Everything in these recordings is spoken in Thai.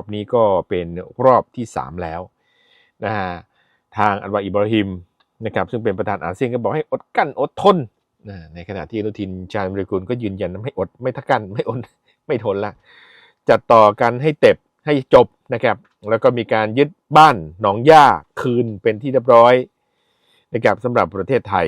อบนี้ก็เป็นรอบที่ 3 แล้วนะฮะทางอันวาอิบราฮิมนะครับซึ่งเป็นประธานอาเซียนก็บอกให้อดกั้นอดทนนะในขณะที่อนุทินชาญวิรกุลก็ยืนยันไม่อดไม่ทักกันไม่อดไม่ทนละจัดต่อกันให้เต็บให้จบนะครับ แล้วก็มีการยึดบ้านหนองย่าคืนเป็นที่เรียบร้อยนะครับสำหรับประเทศไทย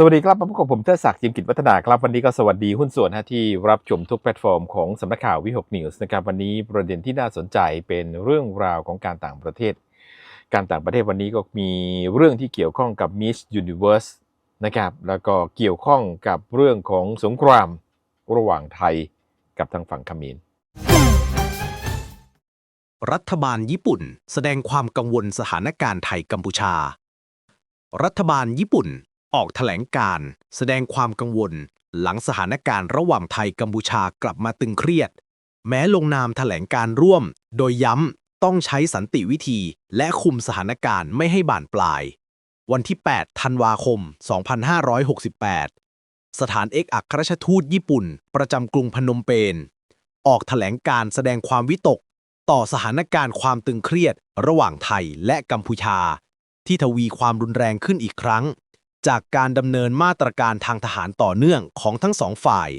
สวัสดีครับพบกับผมเทดศักดิ์จิมกิจวัฒนาครับ วันนี้ก็สวัสดีหุ้นส่วนฮะที่รับชมทุกแพลตฟอร์มของสำนักข่าววิหกนิวส์นะครับวันนี้ประเด็นที่น่าสนใจเป็นเรื่องราวของการต่างประเทศ การต่างประเทศวันนี้ก็มีเรื่องที่เกี่ยวข้องกับ Miss Universe นะครับแล้วก็เกี่ยวข้องกับเรื่องของสงครามระหว่างไทยกับทางฝั่งเขมรรัฐบาลญี่ปุ่น แสดงความกังวลสถานการณ์ไทยกัมพูชา รัฐบาลญี่ปุ่น ออกแถลงการ์แสดงความกังวล หลังสถานการณ์ระหว่างไทยกัมพูชากลับมาตึงเครียด แม้ลงนามแถลงการร่วม โดยย้ำต้องใช้สันติวิธี และคุมสถานการณ์ไม่ให้บานปลาย วันที่ 8 ธันวาคม 2568 สถานเอกอัครราชทูตญี่ปุ่น ประจำกรุงพนมเปญออกแถลงการแสดงความวิตก ต่อสถานการณ์ความตึงเครียด ระหว่างไทยและกัมพูชา ที่ทวีความรุนแรงขึ้นอีกครั้ง จากการดำเนินมาตรการทางทหารต่อเนื่องของทั้งสองฝ่าย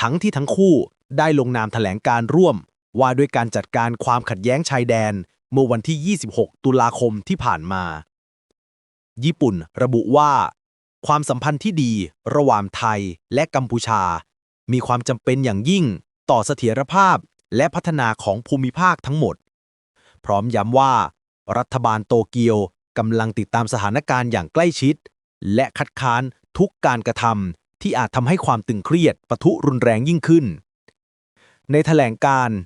ทั้งที่ทั้งคู่ได้ลงนามแถลงการร่วม ว่าด้วยการจัดการความขัดแย้งชายแดน เมื่อวันที่ 26 ตุลาคมที่ผ่านมา ญี่ปุ่นระบุว่า ความสัมพันธ์ที่ดีระหว่างไทยและกัมพูชา มีความจำเป็นอย่างยิ่งต่อเสถียรภาพและพัฒนาของภูมิภาคทั้งหมด พร้อมย้ำว่า รัฐบาลโตเกียวกำลังติดตามสถานการณ์อย่างใกล้ชิด และคัดค้านทุกการกระทำที่อาจทำให้ความตึงเครียดปะทุรุนแรงยิ่งขึ้น ในแถลงการ์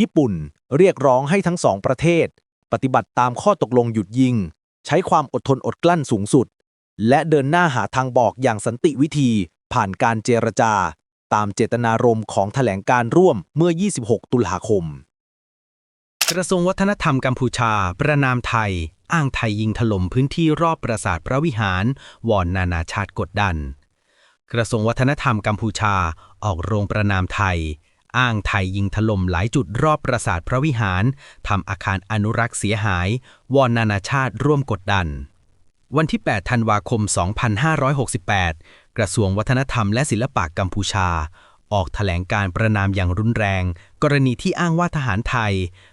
ญี่ปุ่นเรียกร้องให้ทั้งสองประเทศ ปฏิบัติตามข้อตกลงหยุดยิง ใช้ความอดทนอดกลั้นสูงสุด และเดินหน้าหาทางบอกอย่างสันติวิธีผ่านการเจรจา ตามเจตนารมณ์ของแถลงการร่วมเมื่อ 26 ตุลาคม กระทรวงวัฒนธรรมกัมพูชา ประนามไทย อ้างไทยยิงถล่มพื้นที่รอบปราสาทพระวิหาร วอนนานาชาติกดดัน กระทรวงวัฒนธรรมกัมพูชาออกโรงประนามไทย อ้างไทยยิงถล่มหลายจุดรอบปราสาทพระวิหารทำอาคารอนุรักษ์เสียหาย วอนนานาชาติร่วมกดดัน วันที่ 8 ธันวาคม 2568 กระทรวงวัฒนธรรมและศิลปะกัมพูชาออกแถลงการประนามอย่างรุนแรง กรณีที่อ้างว่าทหารไทย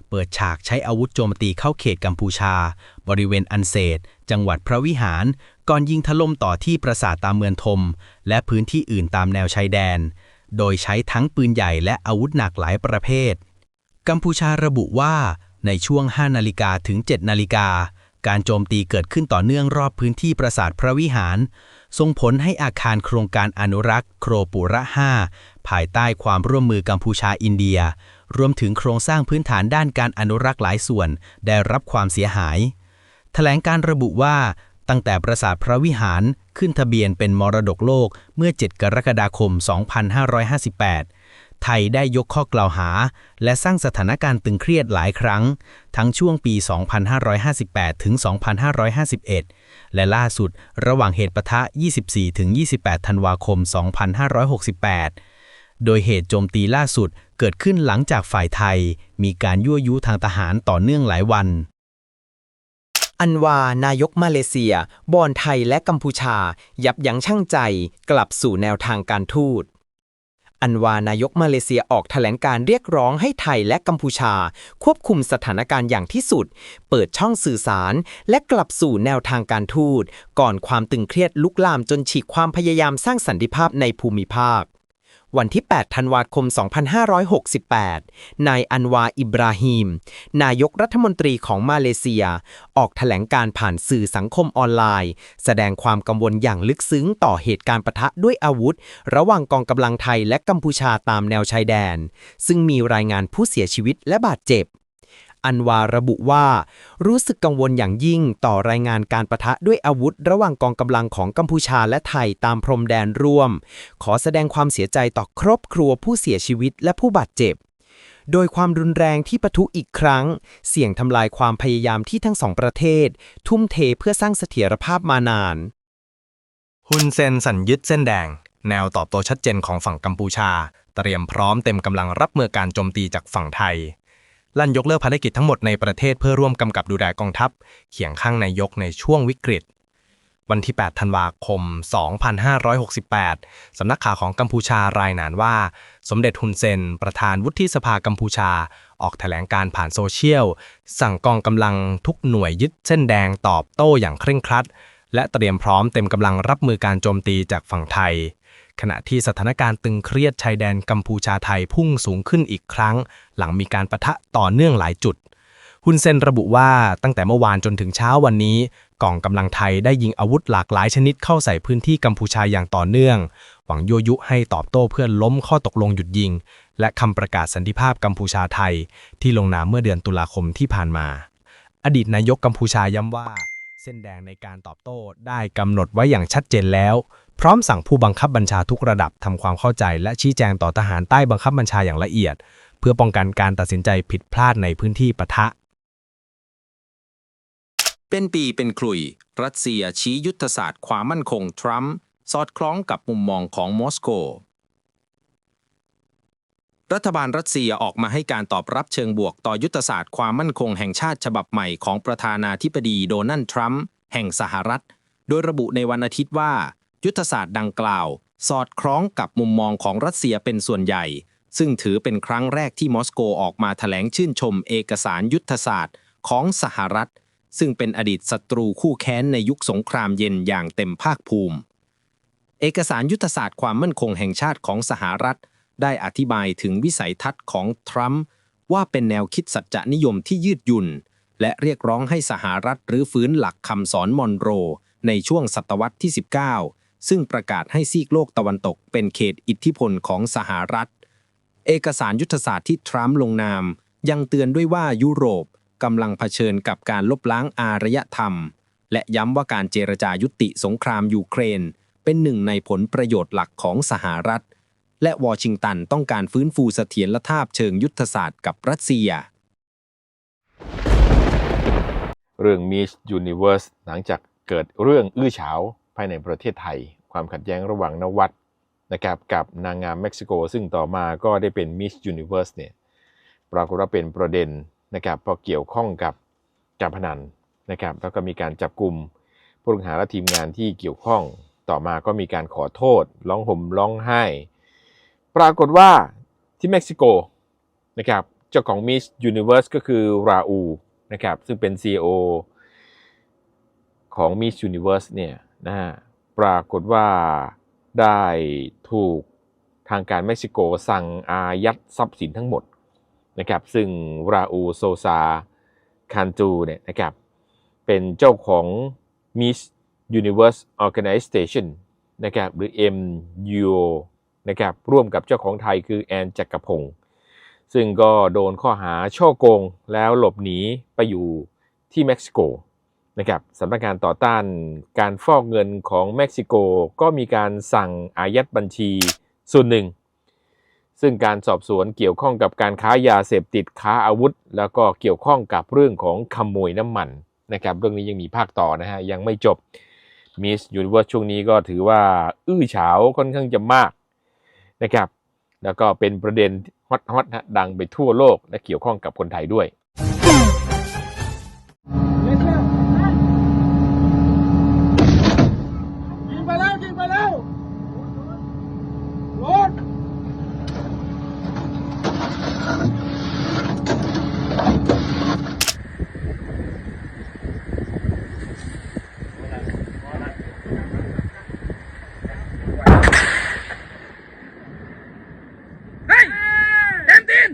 เปิดฉากใช้อาวุธโจมตีเข้าเขตกัมพูชา บริเวณอันเศษ จังหวัดพระวิหาร ก่อนยิงถล่มต่อที่ปราสาทตามเมืองทม และพื้นที่อื่นตามแนวชายแดน โดยใช้ทั้งปืนใหญ่และอาวุธหนักหลายประเภท กัมพูชาระบุว่า ในช่วง 5 นาฬิกาถึง 7 นาฬิกา การโจมตีเกิดขึ้นต่อเนื่องรอบพื้นที่ปราสาทพระวิหาร ส่งผลให้อาคารโครงการอนุรักษ์ โครปุระ 5 ภายใต้ความร่วมมือกัมพูชาอินเดียรวมถึงโครงสร้างพื้นฐานด้านการอนุรักษ์หลายส่วน ได้รับความเสียหาย ถลงการระบุว่า ตั้งแต่ปราสาทพระวิหารขึ้นทะเบียนเป็นมรดกโลกเมื่อ 7 กรกฎาคม 2558 ไทยได้ยกข้อกล่าวหา และสร้างสถานการณ์ตึงเครียดหลายครั้ง ทั้งช่วงปี 2558 ถึง 2551 และล่าสุดระหว่างเหตุปะทะ 24 ถึง 28 ธันวาคม 2568โดยเหตุโจมตีล่าสุดเกิดขึ้นหลังจากฝ่ายไทย มีการยั่วยุทางทหารต่อเนื่องหลายวัน อันวา นายกมาเลเซีย บอนไทยและกัมพูชา ยับยั้งชั่งใจ กลับสู่แนวทางการทูต อันวา นายกมาเลเซียออกแถลงการเรียกร้องให้ไทยและกัมพูชา ควบคุมสถานการณ์อย่างที่สุด เปิดช่องสื่อสาร และกลับสู่แนวทางการทูต ก่อนความตึงเครียดลุกลามจนฉีกความพยายามสร้างสันติภาพในภูมิภาค วันที่ 8 ธันวาคม 2568 นายอันวาอิบราฮิม นายกรัฐมนตรีของมาเลเซีย ออกแถลงการผ่านสื่อสังคมออนไลน์ แสดงความกังวลอย่างลึกซึ้งต่อเหตุการณ์ปะทะด้วยอาวุธ ระหว่างกองกำลังไทยและกัมพูชาตามแนวชายแดน ซึ่งมีรายงานผู้เสียชีวิตและบาดเจ็บ อันวาระบุว่า รู้สึกกังวลอย่างยิ่งต่อรายงานการประทะด้วยอาวุธ ระหว่างกองกำลังของกัมพูชาและไทยตามพรมแดนร่วม ขอแสดงความเสียใจต่อครอบครัวผู้เสียชีวิตและผู้บาดเจ็บ โดยความรุนแรงที่ปะทุอีกครั้ง เสี่ยงทำลายความพยายามที่ทั้งสองประเทศ ทุ่มเทเพื่อสร้างเสถียรภาพมานานฮุนเซนสัญยึดเส้นแดง แนวตอบโต้ชัดเจนของฝั่งกัมพูชา เตรียมพร้อมเต็มกำลังรับมือการโจมตีจากฝั่งไทย ลั่นยกเลิกภารกิจทั้งหมดในประเทศเพื่อร่วมกำกับดูแลกองทัพเคียงข้างนายกในช่วงวิกฤต วันที่ 8 ธันวาคม 2568 สำนักข่าวของกัมพูชารายงานว่า สมเด็จฮุนเซน ประธานวุฒิสภากัมพูชา ออกแถลงการผ่านโซเชียล สั่งกองกำลังทุกหน่วยยึดเส้นแดงตอบโต้อย่างเคร่งครัด และเตรียมพร้อมเต็มกำลังรับมือการโจมตีจากฝั่งไทย ขณะที่สถานการณ์ตึงเครียดชายแดนกัมพูชาไทยพุ่งสูงขึ้นอีกครั้ง หลังมีการประทะต่อเนื่องหลายจุดฮุนเซนระบุว่าตั้งแต่เมื่อวานจนถึงเช้าวันนี้กองกำลังไทยได้ยิงอาวุธหลากหลายชนิดเข้าใส่พื้นที่กัมพูชาอย่างต่อเนื่อง หวังยั่วยุให้ตอบโต้เพื่อล้มข้อตกลงหยุดยิง และคำประกาศสันติภาพกัมพูชาไทย ที่ลงนามเมื่อเดือนตุลาคมที่ผ่านมา อดีตนายกกัมพูชาย้ำว่า ส้นแดงในการตอบโต้ได้กำหนดไว้อย่างชัดเจนแล้ว พร้อมสั่งผู้บังคับบัญชาทุกระดับทำความเข้าใจ และชี้แจงต่อทหารใต้บังคับบัญชาอย่างละเอียด เพื่อป้องกันการตัดสินใจผิดพลาดในพื้นที่ปะทะ เป็นปีเป็นคลุย รัสเซียชี้ยุทธศาสตร์ความมั่นคงทรัมป์สอดคล้องกับมุมมองของมอสโก รัฐบาลรัสเซียออกมาให้การตอบรับเชิงบวกต่อยุทธศาสตร์ความมั่นคงแห่งชาติฉบับใหม่ของประธานาธิบดีโดนัลด์ทรัมป์แห่งสหรัฐ โดยระบุในวันอาทิตย์ว่า ยุทธศาสตร์ดังกล่าว สอดคล้องกับมุมมองของรัสเซียเป็นส่วนใหญ่ ซึ่งถือเป็นครั้งแรกที่มอสโกออกมาแถลงชื่นชมเอกสารยุทธศาสตร์ของสหรัฐ ซึ่งเป็นอดีตศัตรูคู่แค้นในยุคสงครามเย็นอย่างเต็มภาคภูมิ เอกสารยุทธศาสตร์ความมั่นคงแห่งชาติของสหรัฐ ได้อธิบายถึงวิสัยทัศน์ของทรัมป์ว่าเป็นแนวคิดสัจจะนิยมที่ยืดหยุ่น และเรียกร้องให้สหรัฐหรือฟื้นหลักคำสอนมอนโร ในช่วงศตวรรษที่ 19 ซึ่งประกาศให้ซีกโลกตะวันตกเป็นเขตอิทธิพลของสหรัฐ เอกสารยุทธศาสตร์ที่ทรัมป์ลงนาม ยังเตือนด้วยว่ายุโรปกำลังเผชิญกับการลบล้างอารยธรรม และย้ำว่าการเจรจายุติสงครามยูเครน เป็นหนึ่งในผลประโยชน์หลักของสหรัฐ และวอชิงตันต้องการฟื้นฟูเสถียรภาพเชิงยุทธศาสตร์กับรัสเซีย เรื่อง Miss Universe หลังจากเกิดเรื่องอื้อฉาวภายในประเทศไทย ความขัดแย้งระหว่างนวัดนะครับกับนางงามเม็กซิโก ซึ่งต่อมาก็ได้เป็น Miss Universe เนี่ยปรากฏว่าเป็นประเด็นนะครับพอเกี่ยวข้องกับการพนันนะครับแล้วก็มีการจับกลุ่มผู้ต้องหาและทีมงานที่เกี่ยวข้องต่อมาก็มีการขอโทษ ร้องห่มร้องไห้ ปรากฏว่าที่เม็กซิโกนะครับเจ้าของ Miss Universe ก็คือราอูนะครับซึ่งเป็น CEO ของ Miss Universe เนี่ยนะฮะปรากฏว่าได้ถูกทางการเม็กซิโกสั่งอายัดทรัพย์สินทั้งหมดนะครับซึ่งราอูโซซาคันจูเนี่ยนะครับเป็นเจ้าของ Miss Universe Organization นะครับหรือ MUO นะครับร่วมกับเจ้าของไทยคือแอนจักรพงศ์ซึ่งก็โดนข้อหาช่อโกงแล้วหลบหนีไปอยู่ที่เม็กซิโกนะครับสำนักงานต่อต้านการฟอกเงินของเม็กซิโกก็มีการสั่งอายัดบัญชีส่วนหนึ่ง ซึ่งการสอบสวนเกี่ยวข้องกับการค้ายาเสพติดค้าอาวุธ แล้วก็เกี่ยวข้องกับเรื่องของขโมยน้ำมันนะครับเรื่องนี้ยังมีภาคต่อนะฮะยังไม่จบ Miss Universe ช่วงนี้ก็ถือว่า อื้อฉาวค่อนข้างจะมาก นะครับ แล้วก็เป็นประเด็นฮอตฮอตนะดังไปทั่วโลกและเกี่ยวข้องกับคนไทยด้วย ยิงไปแล้วยิงไปแล้วรถ เฮ้ยเต็มตีน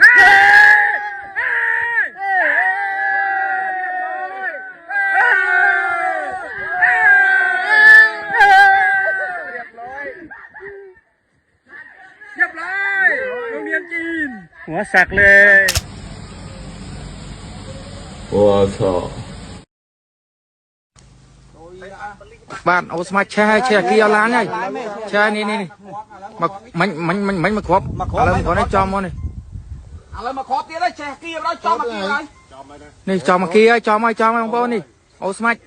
เฮ้ยเฮ้ยเฮ้ยเรียบร้อย เรียบร้อยโรงเรียนจีน หัวสักเลย 我操！ បានអូស្មាច់ឆេះឆេះគីអឡានហើយឆេះនេះនេះនេះមកមិញមិញមិញមិញមកគ្រាប់ឥឡូវគាត់នេះចំមកនេះ ឥឡូវមកគ្រាប់ទៀតហើយចេះគៀបដល់ចំមកគៀបហើយ នេះចំមកគីហើយចំហើយចំហើយបងប្អូននេះអូស្មាច់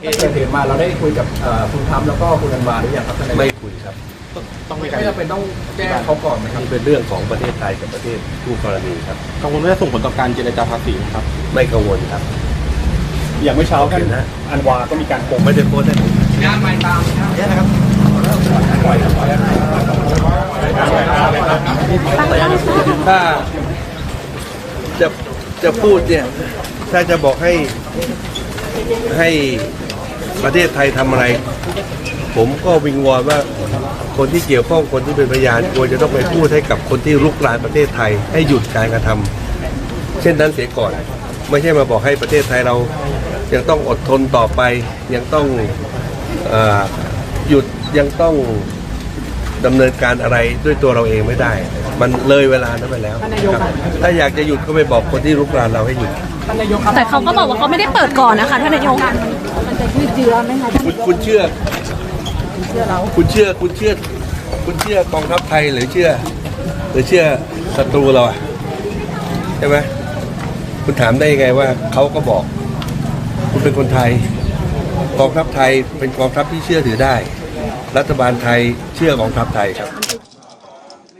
เกิดเหตุมาเราได้คุยกับเอ่อคุณทำแล้วก็คุณอันวาหรือยังครับท่านนายกไม่คุยครับ ต้องไม่จำเป็นต้องแจ้งเขาก่อนไหมครับนี่เป็นเรื่องของประเทศไทยกับประเทศคู่กรณีครับกังวลว่าจะส่งผลต่อการเจรจาภาษีครับ ไม่กังวลครับ อย่างเมื่อเช้าท่านโอเคนะอันวาก็มีการโกผงมไม่ได้โพสต์ให้ผมถ้าจะจะพูดเนี่ย ถ้าจะบอกให้ให้ ประเทศไทยทำอะไร ผมก็วิงวอนว่าคนที่เกี่ยวข้องคนที่เป็นพยานควรจะต้องไปพูดให้กับคนที่รุกรานประเทศไทยให้หยุดการกระทำเช่นนั้นเสียก่อน ไม่ใช่มาบอกให้ประเทศไทยเรายังต้องอดทนต่อไปยังต้องอหยุดยังต้อง ดำเนินการอะไรด้วยตัวเราเองไม่ได้ มันเลยเวลานั้นไปแล้วครับถ้าอยากจะหยุดก็ไปบอกคนที่รุกรานเราให้หยุด แต่เขาก็บอกว่าเขาไม่ได้เปิดก่อนนะคะท่านนายกคุณคุณเชื่อ คุณเชื่อคุณเชื่อ คุณเชื่อกองทัพไทยหรือเชื่อ หรือเชื่อศัตรูเราอะใช่ไหมคุณถามได้ยังไงว่าเขาก็บอก คุณเป็นคนไทย กองทัพไทยเป็นกองทัพที่เชื่อถือได้ รัฐบาลไทยเชื่อกองทัพไทยครับ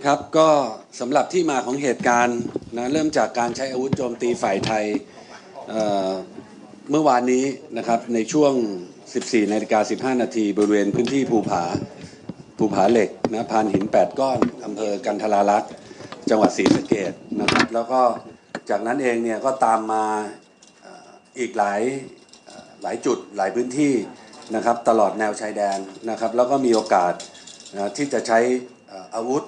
ครับก็สำหรับที่มาของเหตุการณ์นะเริ่มจากการใช้อาวุธโจมตีฝ่ายไทยเเมื่อวานนี้นะครับในช่วง 14นาฬิกา15 นาทีบริเวณพื้นที่ภูผาภูผาเหล็กนะพานหิน 8 ก้อนอำเภอกันทราลักษ์จังหวัดศรีสะเกดนะครับแล้วก็จากนั้นเองเนี่ยก็ตามมาอีกหลายหลายจุดหลายพื้นที่ นะครับตลอดแนวชายแดนนะครับแล้วก็มีโอกาสนะที่จะใช้อาวุธ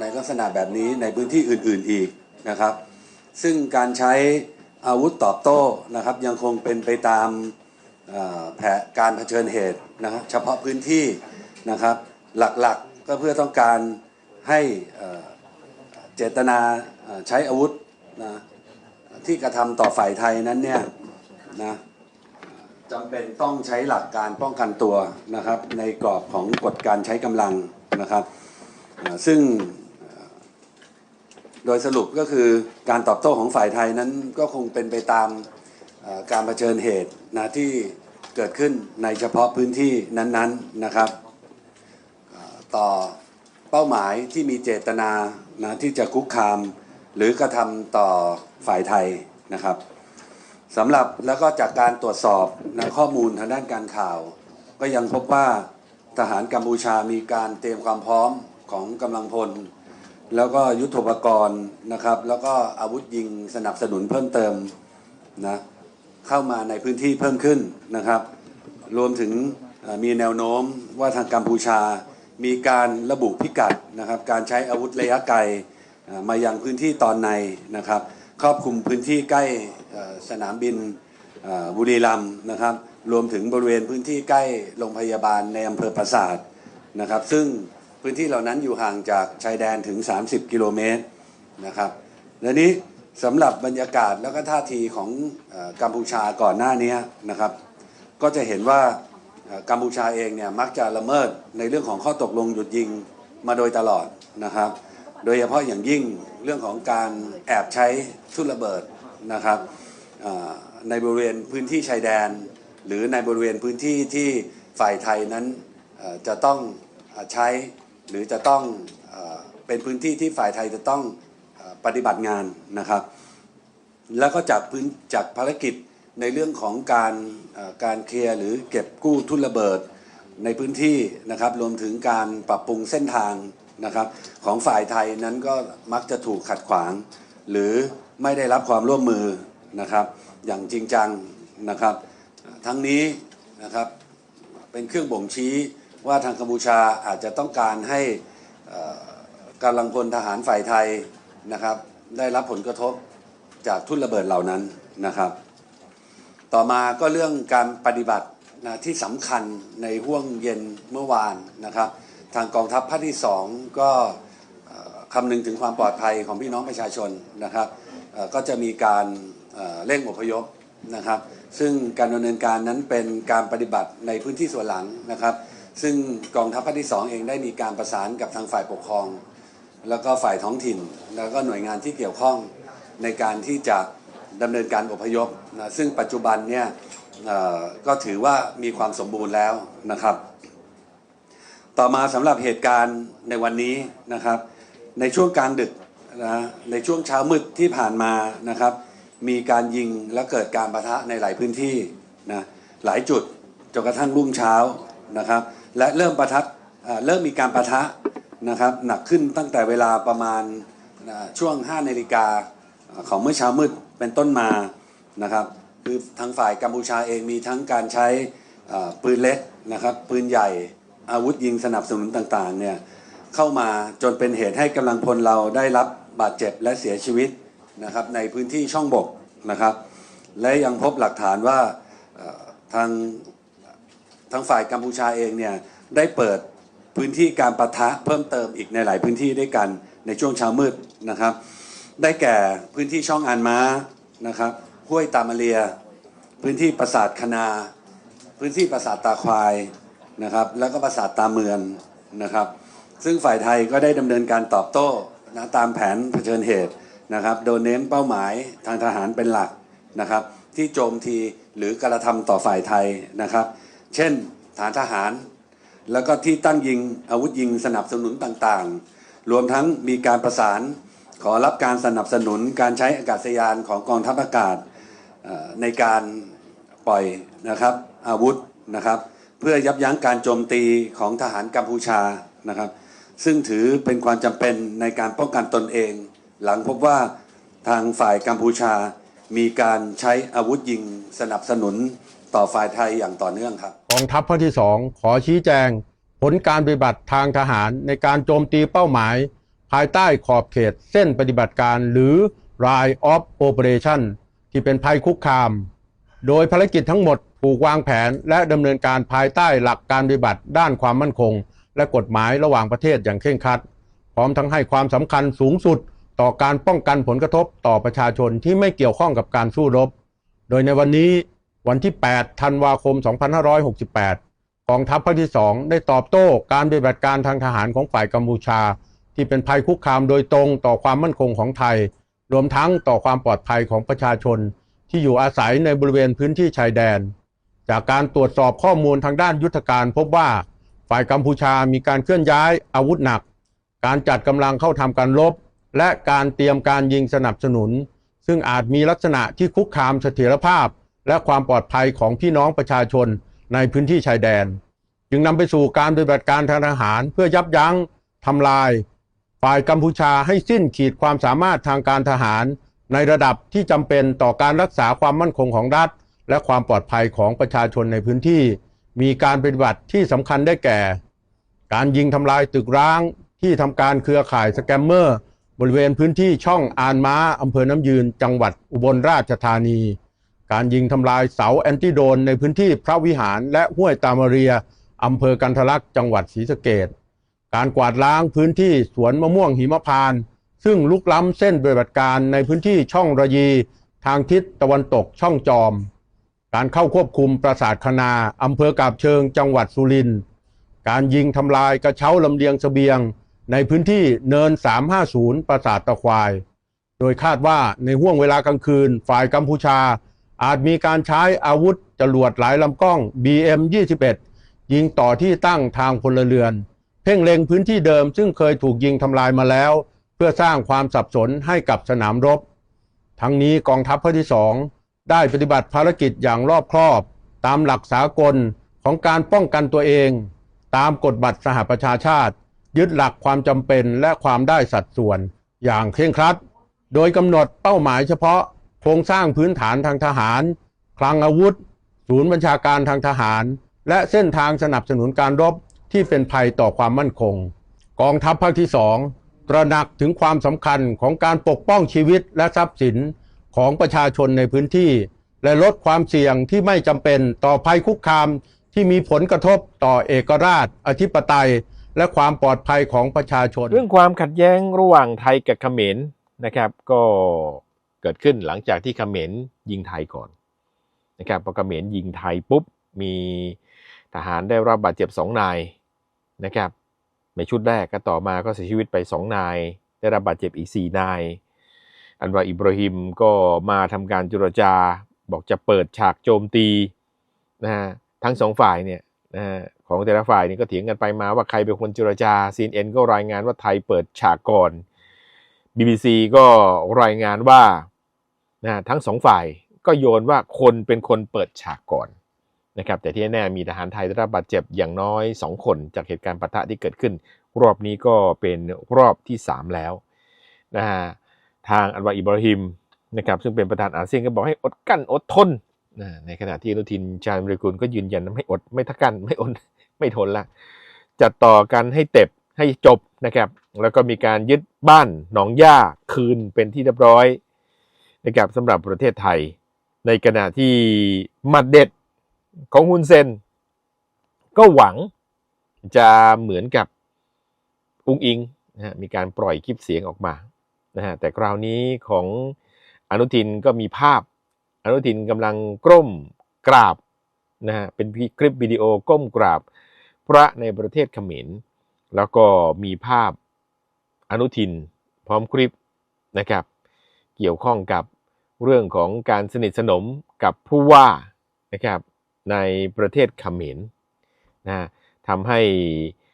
ในลักษณะแบบนี้ในพื้นที่อื่นๆอีกนะครับ ซึ่งการใช้อาวุธตอบโต้นะครับยังคงเป็นไปตามแผนการเผชิญเหตุนะครับเฉพาะพื้นที่นะครับหลักๆก็เพื่อต้องการให้เจตนาใช้อาวุธนะที่กระทำต่อฝ่ายไทยนั้นเนี่ยนะ จำเป็นต้องใช้หลักการป้องกันตัวนะครับ ในกรอบของกฎการใช้กำลังนะครับ ซึ่งโดยสรุปก็คือการตอบโต้ของฝ่ายไทยนั้นก็คงเป็นไปตามการเผชิญเหตุนะที่เกิดขึ้นในเฉพาะพื้นที่นั้นๆนะครับ ต่อเป้าหมายที่มีเจตนานะที่จะคุกคาม หรือกระทำต่อฝ่ายไทยนะครับ สำหรับแล้วก็จากการตรวจสอบนะข้อมูลทางด้านการข่าว ก็ยังพบว่าทหารกัมพูชามีการเตรียมความพร้อมของกำลังพล แล้วก็ยุทโธปกรณ์นะครับ แล้วก็อาวุธยิงสนับสนุนเพิ่มเติมนะเข้ามาในพื้นที่เพิ่มขึ้นนะครับ รวมถึงมีแนวโน้มว่าทางกัมพูชา มีการระบุพิกัดนะครับ การใช้อาวุธระยะไกลเอ่อมายังพื้นที่ตอนในนะครับ ครอบคลุมพื้นที่ใกล้สนามบินบุรีรัมย์นะครับ รวมถึงบริเวณพื้นที่ใกล้โรงพยาบาลในอำเภอปราสาทนะครับ ซึ่งพื้นที่เหล่านั้นอยู่ห่างจากชายแดนถึง 30 กิโลเมตรนะครับและนี้สำหรับบรรยากาศแล้วก็ท่าทีของอกัมพูชาก่อนหน้านี้นะครับ ก็จะเห็นว่ากัมพูชาเองเนี่ยมักจะละเมิดในเรื่องของข้อตกลงหยุดยิงมาโดยตลอดนะครับ โดยเฉพาะอย่างยิ่งเรื่องของการแอบใช้ทุ่นระเบิดนะครับในบริเวณพื้นที่ชายแดน หรือในบริเวณพื้นที่ที่ฝ่ายไทยนั้นจะต้องใช้หรือจะต้องเป็นพื้นที่ที่ฝ่ายไทยจะต้องปฏิบัติงานนะครับ แล้วก็จากพื้นจากภารกิจในเรื่องของการการเคลียร์หรือเก็บกู้ทุ่นระเบิดในพื้นที่นะครับรวมถึงการปรับปรุงเส้นทาง นะครับ ของฝ่ายไทยนั้นก็มักจะถูกขัดขวาง หรือไม่ได้รับความร่วมมือนะครับ อย่างจริงจังนะครับ ทั้งนี้นะครับเป็นเครื่องบ่งชี้ว่าทางกัมพูชาอาจจะต้องการให้กำลังพลทหารฝ่ายไทยนะครับ ได้รับผลกระทบจากทุ่นระเบิดเหล่านั้นนะครับ ต่อมาก็เรื่องการปฏิบัตินะที่สำคัญในห่วงเย็นเมื่อวานนะครับ ทางกองทัพภาคที่สองก็คำนึงถึงความปลอดภัยของพี่น้องประชาชนนะครับก็จะมีการเร่งอพยพนะครับ ซึ่งการดำเนินการนั้นเป็นการปฏิบัติในพื้นที่ส่วนหลังนะครับ ซึ่งกองทัพภาคที่ 2 เองได้มีการประสานกับทางฝ่ายปกครอง แล้วก็ฝ่ายท้องถิ่น แล้วก็หน่วยงานที่เกี่ยวข้องในการที่จะดำเนินการอพยพนะซึ่งปัจจุบันเนี่ยก็ถือว่ามีความสมบูรณ์แล้วนะครับ ต่อมาสำหรับเหตุการณ์ในวันนี้นะครับ ในช่วงกลางดึกนะในช่วงเช้ามืดที่ผ่านมานะครับ มีการยิงและเกิดการประทะในหลายพื้นที่นะหลายจุดจนกระทั่งรุ่งเช้านะครับ และเริ่มประทัดเริ่มมีการประทะนะครับหนักขึ้นตั้งแต่เวลาประมาณช่วง5นาฬิกาของเมื่อเช้ามืดเป็นต้นมานะครับ คือทางฝ่ายกัมพูชาเองมีทั้งการใช้ปืนเล็กนะครับปืนใหญ่ อาวุธยิงสนับสนุนต่างๆเนี่ยเข้ามาจนเป็นเหตุให้กำลังพลเราได้รับบาดเจ็บและเสียชีวิตนะครับในพื้นที่ช่องบกนะครับ และยังพบหลักฐานว่าทางทางฝ่ายกัมพูชาเองเนี่ยได้เปิดพื้นที่การประทะเพิ่มเติมอีกในหลายพื้นที่ด้วยกันในช่วงเช้ามืดนะครับ ได้แก่พื้นที่ช่องอานม้านะครับห้วยตามาเรีย พื้นที่ปราสาทคณา พื้นที่ปราสาทตาควาย นะครับ แล้วก็ปราสาทตาเมืองนะครับ ซึ่งฝ่ายไทยก็ได้ดำเนินการตอบโต้นะตามแผนเผชิญเหตุนะครับ โดยเน้นเป้าหมายทางทหารเป็นหลักนะครับ ที่โจมทีหรือกระทำต่อฝ่ายไทยนะครับ เช่นฐานทหาร แล้วก็ที่ตั้งยิงอาวุธยิงสนับสนุนต่างๆ รวมทั้งมีการประสานขอรับการสนับสนุนการใช้อากาศยานของกองทัพอากาศในการปล่อยนะครับอาวุธนะครับ เพื่อยับยั้งการโจมตีของทหารกัมพูชานะครับ ซึ่งถือเป็นความจำเป็นในการป้องกันตนเอง หลังพบว่าทางฝ่ายกัมพูชา มีการใช้อาวุธยิงสนับสนุนต่อฝ่ายไทยอย่างต่อเนื่องครับกองทัพภาคที่สองขอชี้แจง ผลการปฏิบัติทางทหารในการโจมตีเป้าหมาย ภายใต้ขอบเขตเส้นปฏิบัติการหรือ Line of Operation ที่เป็นภัยคุกคาม โดยภารกิจทั้งหมดถูกวางแผนและดำเนินการภายใต้หลักการปฏิบัติด้านความมั่นคง และกฎหมายระหว่างประเทศอย่างเคร่งครัด พร้อมทั้งให้ความสำคัญสูงสุดต่อการป้องกันผลกระทบต่อประชาชนที่ไม่เกี่ยวข้องกับการสู้รบ โดยในวันนี้วันที่ 8 ธันวาคม 2568 กองทัพภาคที่ 2 ได้ตอบโต้การปฏิบัติการทางทหารของฝ่ายกัมพูชา ที่เป็นภัยคุกคามโดยตรงต่อความมั่นคงของไทย รวมทั้งต่อความปลอดภัยของประชาชน ที่อยู่อาศัยในบริเวณพื้นที่ชายแดน จากการตรวจสอบข้อมูลทางด้านยุทธการพบว่าฝ่ายกัมพูชามีการเคลื่อนย้ายอาวุธหนัก การจัดกำลังเข้าทำการรบ และการเตรียมการยิงสนับสนุน ซึ่งอาจมีลักษณะที่คุกคามเสถียรภาพ และความปลอดภัยของพี่น้องประชาชนในพื้นที่ชายแดน จึงนำไปสู่การปฏิบัติการทางทหารเพื่อยับยั้งทำลาย ฝ่ายกัมพูชาให้สิ้นขีดความสามารถทางการทหาร ในระดับที่จำเป็นต่อการรักษาความมั่นคงของรัฐ และความปลอดภัยของประชาชนในพื้นที่ มีการปฏิบัติที่สำคัญได้แก่ การยิงทำลายตึกร้าง ที่ทำการเครือข่ายสแกมเมอร์ บริเวณพื้นที่ช่องอานม้าอำเภอน้ำยืน จังหวัดอุบลราชธานี การยิงทำลายเสาแอนติโดนในพื้นที่พระวิหารและห้วยตามาเรียอำเภอกันทะลักษ์จังหวัดศรีสะเกดการกวาดล้างพื้นที่สวนมะม่วงหิมพานต์ ซึ่งลุกล้ำเส้นปฏิบัติการในพื้นที่ช่องระยี ทางทิศตะวันตกช่องจอม การเข้าควบคุมปราสาทคณาอำเภอกาบเชิงจังหวัดสุรินทร์การยิงทำลายกระเช้าลำเลียงเสบียง ในพื้นที่เนิน 350 ปราสาทตะควาย โดยคาดว่าในห่วงเวลากลางคืนฝ่ายกัมพูชา อาจมีการใช้อาวุธจรวดหลายลำกล้อง BM-21 ยิงต่อที่ตั้งทางพลเรือน เพ่งเล็งพื้นที่เดิมซึ่งเคยถูกยิงทำลายมาแล้ว พื่อสร้างความสับสนให้กับสนามรบ ทั้งนี้กองทัพภาคที่สองได้ปฏิบัติภารกิจอย่างรอบคอบ ตามหลักสากลของการป้องกันตัวเอง ตามกฎบัตรสหประชาชาติ ยึดหลักความจำเป็นและความได้สัดส่วนอย่างเคร่งครัด โดยกำหนดเป้าหมายเฉพาะโครงสร้างพื้นฐานทางทหาร คลังอาวุธ ศูนย์บัญชาการทางทหาร และเส้นทางสนับสนุนการรบที่เป็นภัยต่อความมั่นคง กองทัพภาคที่สอง ตระหนักถึงความสำคัญของการปกป้องชีวิตและทรัพย์สินของประชาชนในพื้นที่ และลดความเสี่ยงที่ไม่จำเป็นต่อภัยคุกคามที่มีผลกระทบต่อเอกราช อธิปไตย และความปลอดภัยของประชาชน เรื่องความขัดแย้งระหว่างไทยกับเขมรนะครับก็เกิดขึ้นหลังจากที่เขมรยิงไทยก่อนนะครับพอเขมรยิงไทยปุ๊บมีทหารได้รับบาดเจ็บสองนายนะครับ ในชุดแรกก็ต่อมาก็เสียชีวิตไปสองนาย ได้รับบาดเจ็บอีกสี่นาย อันวาอิบราฮิมก็มาทำการเจรจา บอกจะเปิดฉากโจมตีนะฮะทั้งสองฝ่ายเนี่ยนะฮะของแต่ละฝ่ายนี่ก็เถียงกันไปมาว่าใครเป็นคนเจรจา CNN ก็รายงานว่าไทยเปิดฉากก่อน BBC ก็รายงานว่านะฮะทั้งสองฝ่ายก็โยนว่าคนเป็นคนเปิดฉากก่อน นะครับแต่ที่แน่มีทหารไทยได้รับบาดเจ็บอย่างน้อย 2 คนจากเหตุการณ์ปะทะที่เกิดขึ้น รอบนี้ก็เป็นรอบที่ 3 แล้วนะฮะทางอันวาอิบราฮิมนะครับซึ่งเป็นประธานอาเซียนก็บอกให้อดกั้นอดทนนะในขณะที่อนุทินชาญวิรกุลก็ยืนยันไม่อดไม่ทักกันไม่อดไม่ทนละจัดต่อกันให้เต็บให้จบนะครับ แล้วก็มีการยึดบ้านหนองย่าคืนเป็นที่เรียบร้อยนะครับสำหรับประเทศไทย ในขณะที่มัดเด็ด ของฮุนเซน ก็หวังจะเหมือนกับอุงอิงนะฮะมีการปล่อยคลิปเสียงออกมานะฮะแต่คราวนี้ของอนุทินก็มีภาพ อนุทินกำลังก้มกราบนะฮะเป็นคลิปวิดีโอก้มกราบ พระในประเทศเขมร แล้วก็มีภาพอนุทินพร้อมคลิปนะครับ เกี่ยวข้องกับเรื่องของการสนิทสนมกับผู้ว่านะครับ ในประเทศเขมรนะทำให้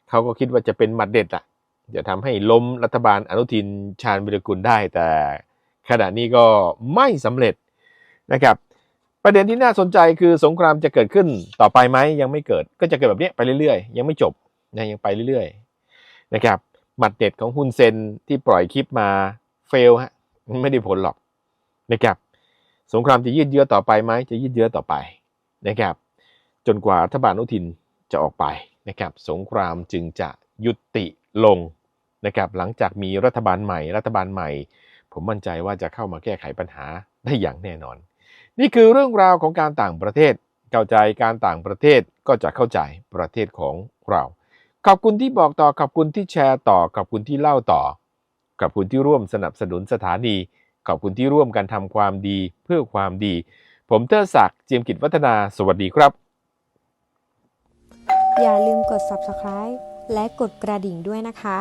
เขาก็คิดว่าจะเป็นหมัดเด็ดอะจะทำให้ล้มรัฐบาลอนุทินชาญวิรกุลได้ แต่ขณะนี้ก็ไม่สำเร็จนะครับประเด็นที่น่าสนใจคือสงครามจะเกิดขึ้นต่อไปไหมยังไม่เกิดก็จะเกิดแบบนี้ไปเรื่อยๆ ยังไม่จบนะยังไปเรื่อยๆนะครับหมัดเด็ดของฮุนเซนที่ปล่อยคลิปมาเฟลฮะไม่ได้ผลหรอกนะครับสงครามจะยืดเยื้อต่อไปไหมจะยืดเยื้อต่อไป นะครับ จนกว่ารัฐบาลอนุทินจะออกไปนะครับ สงครามจึงจะยุติลงนะครับหลังจากมีรัฐบาลใหม่ รัฐบาลใหม่ ผมมั่นใจว่าจะเข้ามาแก้ไขปัญหาได้อย่างแน่นอน นี่คือเรื่องราวของการต่างประเทศเข้าใจการต่างประเทศก็จะเข้าใจประเทศของเรา ขอบคุณที่บอกต่อขอบคุณที่แชร์ต่อขอบคุณที่เล่าต่อขอบคุณที่ร่วมสนับสนุนสถานี ขอบคุณที่ร่วมกันทำความดีเพื่อความดี ผมเตอศักดิ์เจียมกิจวัฒนา สวัสดีครับ อย่าลืมกด subscribe และกดกระดิ่งด้วยนะคะ